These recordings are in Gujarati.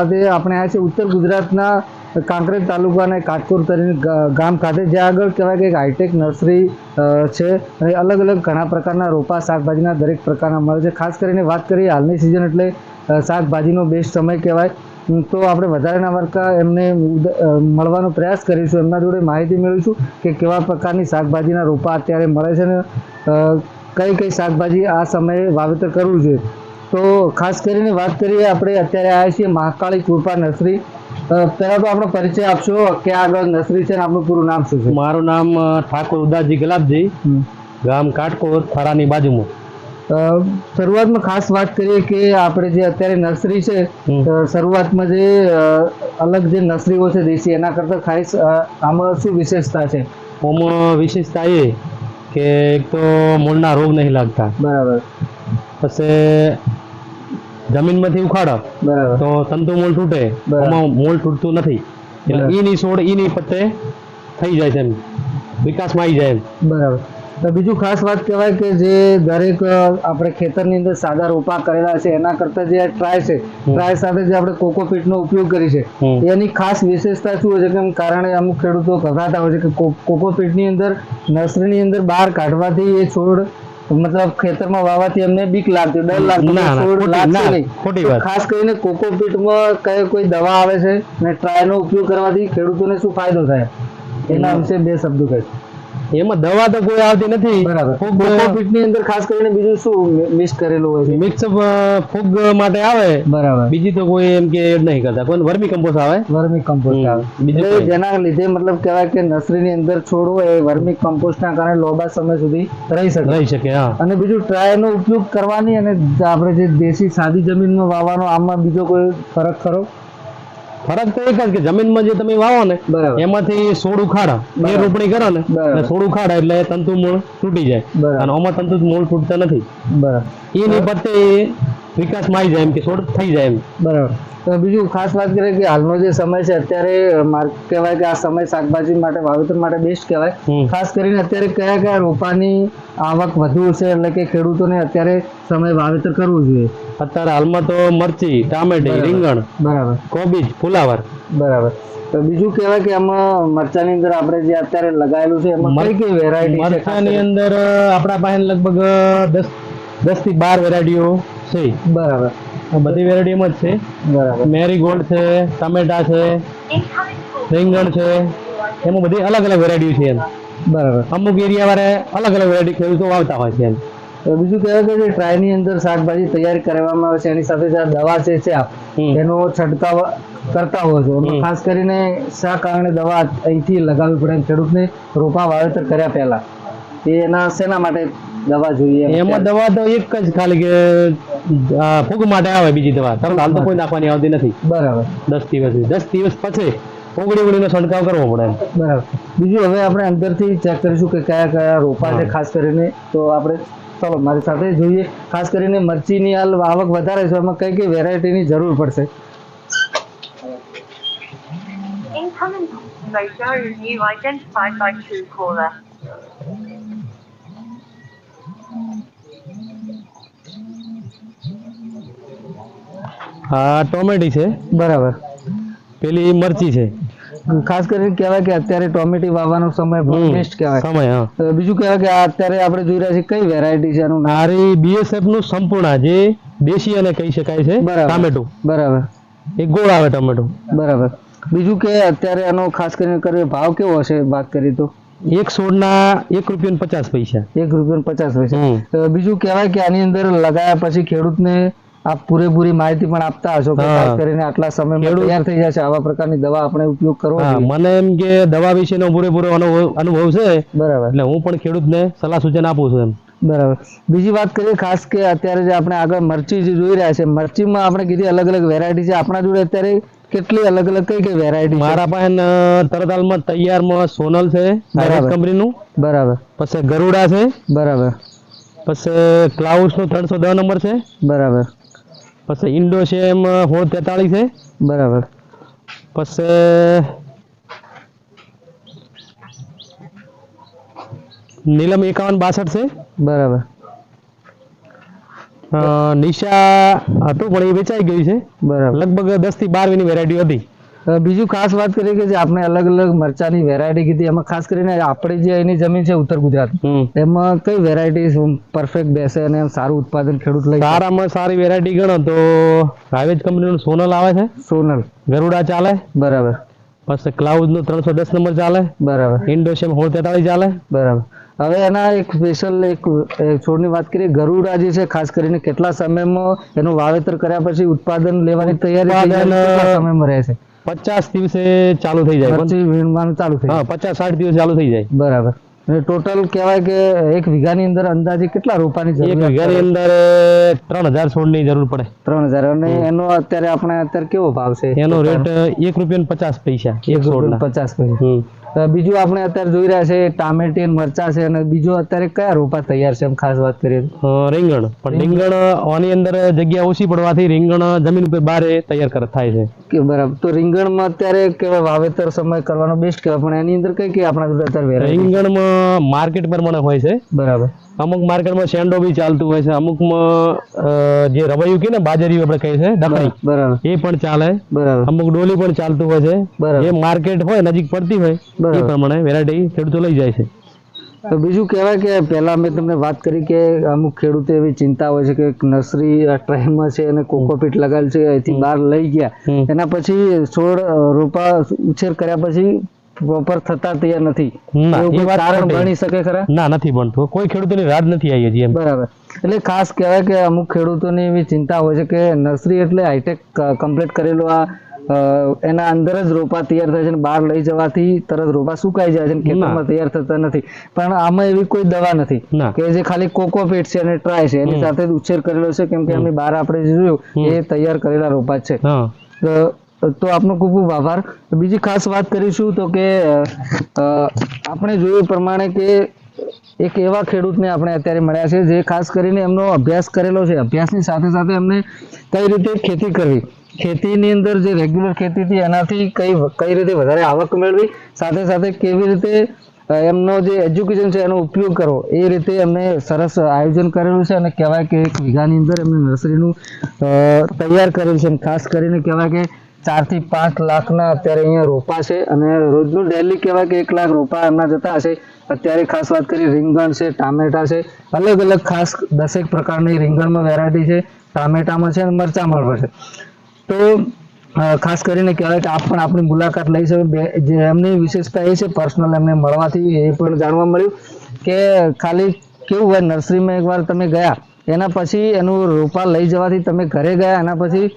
આજે આપણે આ છે ઉત્તર ગુજરાતના કાંકરેજ તાલુકાના કાટકોર કરીને ગામ ખાતે. જ્યાં આગળ કહેવાય કે એક હાઈટેક નર્સરી છે. અને અલગ અલગ ઘણા પ્રકારના રોપા, શાકભાજીના દરેક પ્રકારના મળે છે. ખાસ કરીને વાત કરીએ હાલની સિઝન એટલે શાકભાજીનો બેસ્ટ સમય કહેવાય. તો આપણે વધારેના વર્કા એમને મળવાનો પ્રયાસ કરીશું. એમના જોડે માહિતી મેળવીશું કે કેવા પ્રકારની શાકભાજીના રોપા અત્યારે મળે છે અને કઈ કઈ શાકભાજી આ સમયે વાવેતર કરવું જોઈએ. તો ખાસ કરીને વાત કરીએ આપણે અત્યારે આવ્યા છીએ મહાકાળી કૃપા નર્સરી. પહેલાં તો આપણો પરિચય આપશો કે આગળ નર્સરી છે આપણું પૂરું નામ શું છે? મારું નામ ઠાકોર ઉદાસજી ગુલાબજી. ગામ કાટકોર થરાની બાજુમાં. શરૂઆતમાં ખાસ વાત કરીએ કે આપણે જે અત્યારે નર્સરી છે શરૂઆતમાં જે અલગ જે નર્સરીઓ છે દેશી એના કરતાં ખાસ આમાં શું વિશેષતા છે? આમાં વિશેષતા એ કે એક તો મૂળના રોગ નહીં લાગતા. બરાબર. પછી જમીનમાંથી ઉખાડો. તો તંતુ મૂળ તૂટે. આમાં મૂળ તૂટતું નથી. એટલે ઈની છોડ ઈની પત્તે થઈ જાય છે એમ. વિકાસમાં આવી જાય એમ. બરાબર. તો બીજું ખાસ વાત કહેવાય કે જે દરેક આપણે ખેતરની અંદર સાદા રોપા કરેલા છે એના કરતાં જે ટ્રાય છે ટ્રાય સાથે જે આપણે કોકોપીટનો ઉપયોગ કરી છે એની ખાસ વિશેષતા શું હોય છે કે કારણે અમુક ખેડૂતો કહેતા હોય છે કે કો- કોકોપીટની અંદર નર્સરીની અંદર બહાર કાઢવાથી એ છોડ મતલબ ખેતરમાં વાવાથી અમને બીક લાગતી ડર લાગતો ખોટી- વાત. ખાસ કરીને કોકોપીટમાં કઈ કોઈ દવા આવે છે અને ટ્રાયનો ઉપયોગ કરવાથી ખેડૂતોને શું ફાયદો થાય? એના વિશે બે શબ્દો કહે એમાં દવા તો કોઈ આવતી નથી. ફૂગ ફૂગ કોકોપીટની અંદર ખાસ કરીને બીજું શું મિક્સ કરેલું હોય છે? મિક્સ ફૂગ માટે આવે. બરાબર. બીજી તો કોઈ એમ કે એડ નહીં કરતા. કોઈ વર્મી કમ્પોસ્ટ આવે? વર્મી કમ્પોસ્ટ આવે. બીજું જેના લીધે મતલબ કહેવાય કે નર્સરીની અંદર છોડ હોય એ વર્મી કમ્પોસ્ટના કારણે લાંબા સમય સુધી રહી શકે. રહી શકે હા. અને બીજું ટ્રાય નો ઉપયોગ કરવાની અને આપણે જે દેશી સાદી જમીનમાં વાવવાનો આમાં બીજો કોઈ ફરક ખરો? ફરક તો એક જ કે જમીનમાં જે તમે વાવો ને એમાંથી સોળ ઉખાડા બે એ રોપણી કરો ને સોળ ઉખાડા એટલે તંતુ મૂળ તૂટી જાય. અને આમાં તંતુ મૂળ તૂટતા નથી. એની પત્તે વિકાસમાં આવી જાય એમ કે છોડ થઈ જાય એમ. બરાબર. તો બીજું ખાસ વાત કરીએ કે હાલનો જે સમય છે અત્યારે કહેવાય કે આ સમય શાકભાજી માટે વાવેતર માટે બેસ્ટ કહેવાય. ખાસ કરીને અત્યારે કયા કયા રોપાની આવક વધુ છે એટલે કે ખેડૂતોને અત્યારે સમય વાવેતર કરવું જોઈએ? અત્યારે હાલમાં તો મરચી ટામેટી રીંગણ બરાબર. કોબીજ ફુલાવર. બરાબર. તો બીજું કહેવાય કે આમાં મરચાની અંદર આપણે જે અત્યારે લગાવેલું છે એમાં કઈ કઈ વેરાયટી મરચાની અંદર આપણા પાસે લગભગ દસ દસથી બાર વેરાયટીઓ છે. બરાબર. બધી વેરાયટી એમ જ છે. બરાબર. મેરીગોલ્ડ છે ટમેટા છે રીંગણ છે એમાં બધી અલગ અલગ વેરાયટી છે એમ. બરાબર. અમુક એરિયા વાળા અલગ અલગ વેરાયટી ખેડૂતો વાવતા હોય છે એમ. બીજું કહેવાય કે જે ટ્રાયની અંદર શાકભાજી તૈયાર કરવામાં આવે છે એની સાથે જે દવા છે છે આપ એનો છંટકાવ કરતા હોય છે. ખાસ કરીને શા કારણે દવા અહીંથી લગાવવી પડે ખેડૂતને? રોપા વાવેતર કર્યા પહેલા. એના શેના માટે દવા જોઈએ એમાં દવા તો એક જ ખાલી કે ફૂગ માટે આવે બીજી દવા. તરત હાલ તો કોઈ નાખવાની આવતી નથી. બરાબર. દસ દિવસ દસ દિવસ પછી ઓગળી ઓગળીનો છંટકાવ કરવો પડે બરાબર. બીજું હવે આપણે અંદરથી ચેક કરીશું કે કયા કયા રોપા છે ખાસ કરીને તો આપણે ચાલો મારી સાથે જોઈએ. ખાસ કરીને મરચીની હાલ આવક વધારે છે એમાં કઈ કઈ વેરાયટીની જરૂર પડશે? Incoming. Is you identified by Truecaller. આ ટોમેટી છે. બરાબર. પેલી મરચી છે. ખાસ કરીને કહેવાય કે અત્યારે ટોમેટી વાવવાનો સમય બેસ્ટ કહેવાય. સમય હા. બીજું કહેવાય કે આ અત્યારે આપણે જોઈ રહ્યા છીએ કઈ વેરાયટી છે એનું નારી બીએસએફનું સંપૂર્ણ જે દેશી અને કહી શકાય છે. ટામેટું. બરાબર. એ ગોળ આવે ટમેટું. બરાબર. બીજું કે અત્યારે આનો ખાસ કરીને ભાવ કેવો હશે વાત કરીએ તો? એક છોડના એક રૂપિયા પચાસ પૈસા. એક રૂપિયા પચાસ પૈસા. બીજું કહેવાય કે આની અંદર લગાયા પછી ખેડૂતને આપ પૂરેપૂરી માહિતી પણ આપતા હશો કે ખાસ કરીને આટલા સમયમાં તૈયાર થઈ જશે. આવા પ્રકારની દવા આપણે ઉપયોગ કરવો મને એમ કે દવા વિશેનો પૂરેપૂરો અનુભવ છે. બરાબર. એટલે હું પણ ખેડૂતને સલાહ સૂચન આપું છું એમ. બરાબર. બીજી વાત કરીએ ખાસ કે અત્યારે જે આપણે આગળ મરચી જે જોઈ રહ્યા છે મરચીમાં આપણે કીધી અલગ અલગ વેરાયટી છે. આપણા જોડે અત્યારે કેટલી અલગ અલગ કઈ કઈ વેરાયટી મારા પાસે તરતાલમાં તૈયારમાં સોનલ છે બરાબર. કંપનીનું બરાબર. પછી ગરુડા છે. બરાબર. પછી ક્લાઉસનું ત્રણસો દસ નંબર છે. બરાબર. પછી ઇન્ડો છે એમ હોળ તેતાળીસ છે. બરાબર. પછી નીલમ એકાવન બાસઠ છે. બરાબર. નિશા હતું પણ એ વેચાઈ ગયું છે. બરાબર. લગભગ દસથી બાર વીની વેરાયટી હતી. બીજું ખાસ વાત કરીએ કે જે આપણે અલગ અલગ મરચાની વેરાયટી કીધી એમાં ખાસ કરીને આપણી જે એની જમીન છે ઉત્તર ગુજરાત એમાં કઈ વેરાયટી પરફેક્ટ બેસે અને સારું ઉત્પાદન ખેડૂત લઈ સારામાં સારી વેરાયટી ગણો તો હાઇવેજ કંપનીનું સોનલ આવે છે? સોનલ. ગરુડા ચાલે? બરાબર. પછી ક્લાઉડનું ત્રણસો દસ નંબર ચાલે? બરાબર. ઇન્ડોશિયમ હોળ તેતાળીસ ચાલે? બરાબર. હવે એના એક સ્પેશિયલ એક છોડની વાત કરીએ ગરુડા જે છે ખાસ કરીને કેટલા સમયમાં એનું વાવેતર કર્યા પછી ઉત્પાદન લેવાની તૈયારી સમયમાં રહે છે? પચાસ દિવસે ચાલુ થઈ જાય પછી વીણવાનું ચાલુ થઈ જાય. પચાસ સાઠ દિવસ ચાલુ થઈ જાય. બરાબર. ટોટલ કહેવાય કે એક વીઘાની અંદર અંદાજે કેટલા રોપાની એક વીઘાની અંદર ત્રણ હજાર છોડની જરૂર પડે. ત્રણ હજાર. અને એનો અત્યારે આપણે અત્યારે કેવો ભાવ છે? એનો રેટ એક રૂપિયા પચાસ પૈસા એક છોડના પચાસ પૈસા. બીજું આપણે અત્યારે જોઈ રહ્યા છે ટામેટી મરચા છે અને બીજું અત્યારે કયા રોપા તૈયાર છે એમ ખાસ વાત કરીએ રીંગણ. પણ રીંગણ. આની અંદર જગ્યા ઓછી પડવાથી રીંગણ જમીન ઉપર બારે તૈયાર કર થાય છે. કે બરાબર. તો રીંગણમાં અત્યારે કેવા વાવેતર સમય કરવાનો બેસ્ટ કહેવાય પણ એની અંદર કઈ કઈ આપણા અત્યારે રીંગણ રીંગણમાં માર્કેટ પ્રમાણે હોય છે. બરાબર. અમુક માર્કેટમાં શેન્ડો બી ચાલતું હોય છે. અમુકમાં જે રવૈયું કે ને બાજરી આપણે કહીએ છે ડકરી બરાબર એ પણ ચાલે. બરાબર. અમુક ડોલી પણ ચાલતું હોય છે. બરાબર. જે માર્કેટ હોય નજીક પડતી હોય. એ પ્રમાણે વેરાયટી ખેડૂતો લઈ જાય છે. તો બીજું કહેવાય કે પહેલાં મેં તમને વાત કરી કે અમુક ખેડૂતો એવી ચિંતા હોય છે કે નર્સરી ટ્રેનમાં છે અને કોકોપીટ લગાવેલ છે અહીંથી બહાર લઈ ગયા. એના પછી છોડ રોપા ઉછેર કર્યા પછી પ્રોપર થતા તૈયાર નથી. કારણ. બની શકે ખરા? ના નથી બનતું. કોઈ ખેડૂતોની રાત નથી આવી હજી બરાબર. એટલે ખાસ કહેવાય કે અમુક ખેડૂતોની એવી ચિંતા હોય છે કે નર્સરી એટલે હાઈટેક કમ્પ્લીટ કરેલું આ એના અંદર જ રોપા તૈયાર થાય છે અને બહાર લઈ જવાથી તરત રોપા સુકાઈ જાય છે અને ખેતરમાં તૈયાર થતા નથી. પણ આમાં એવી કોઈ દવા નથી કે જે ખાલી કોકોપેટ છે અને ટ્રાય છે. એની સાથે ઉછેર કરેલો છે કેમ કે અમે બહાર આપણે જોયું એ તૈયાર કરેલા રોપા છે. તો આપનો ખૂબ ખૂબ આભાર. બીજી ખાસ વાત કરીશું તો કે આપણે જોયું પ્રમાણે કે એક એવા ખેડૂતને આપણે અત્યારે મળ્યા છે જે ખાસ કરીને એમનો અભ્યાસ કરેલો છે. અભ્યાસની સાથે સાથે એમને કઈ રીતે ખેતી કરવી? ખેતીની અંદર જે રેગ્યુલર ખેતી હતી, એનાથી કઈ કઈ રીતે વધારે આવક મેળવી, સાથે સાથે કેવી રીતે એમનો જે એજ્યુકેશન છે, એનો ઉપયોગ કરવો, એ રીતે એમને સરસ આયોજન કરેલું છે અને કહેવાય કે એક વીઘાની અંદર એમને નર્સરીનું તૈયાર કરેલું છે. ખાસ કરીને કહેવાય કે ચારથી પાંચ લાખના અત્યારે અહીંયા રોપા છે અને રોજનું ડેલી કહેવાય કે એક લાખ રોપા એમના જતા હશે. અત્યારે ખાસ વાત કરી રીંગણ છે, ટામેટા છે, અલગ અલગ ખાસ દસેક પ્રકારની રીંગણમાં વેરાયટી છે. ટામેટામાં છે અને મરચામાં પણ છે. તો ખાસ કરીને કહેવાય કે આપ પણ આપણી મુલાકાત લઈ શકો. જે એમની વિશેષતા એ છે પર્સનલ એમને મળવાથી એ પણ જાણવા મળ્યું કે ખાલી કેવું હોય નર્સરીમાં એકવાર તમે ગયા, એના પછી એનું રોપા લઈ જવાથી તમે ઘરે ગયા, એના પછી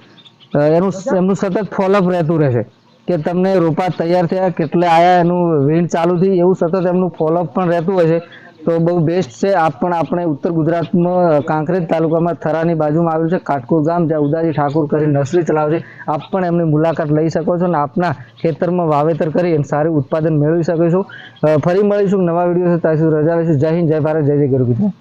એનું એમનું સતત ફોલોઅપ રહેતું રહેશે કે તમને રોપા તૈયાર થયા, કેટલે આયા, એનું વીણ ચાલુ થઈ, એવું સતત એમનું ફોલોઅપ પણ રહેતું હોય છે. તો બહુ બેસ્ટ છે. આપ પણ આપણે ઉત્તર ગુજરાતમાં કાંકરેજ તાલુકામાં થરાની બાજુમાં આવ્યું છે. કાટકોર ગામ, જ્યાં ઉદાજી ઠાકોર કરી નર્સરી ચલાવે છે. આપ પણ એમની મુલાકાત લઈ શકો છો અને આપના ખેતરમાં વાવેતર કરી અને સારું ઉત્પાદન મેળવી શકો છો. ફરી મળીશું નવા વીડિયો સાથે રજા લઈશું. જય હિન્દ, જય ભારત, જય જય ગુરુ ગુજરાત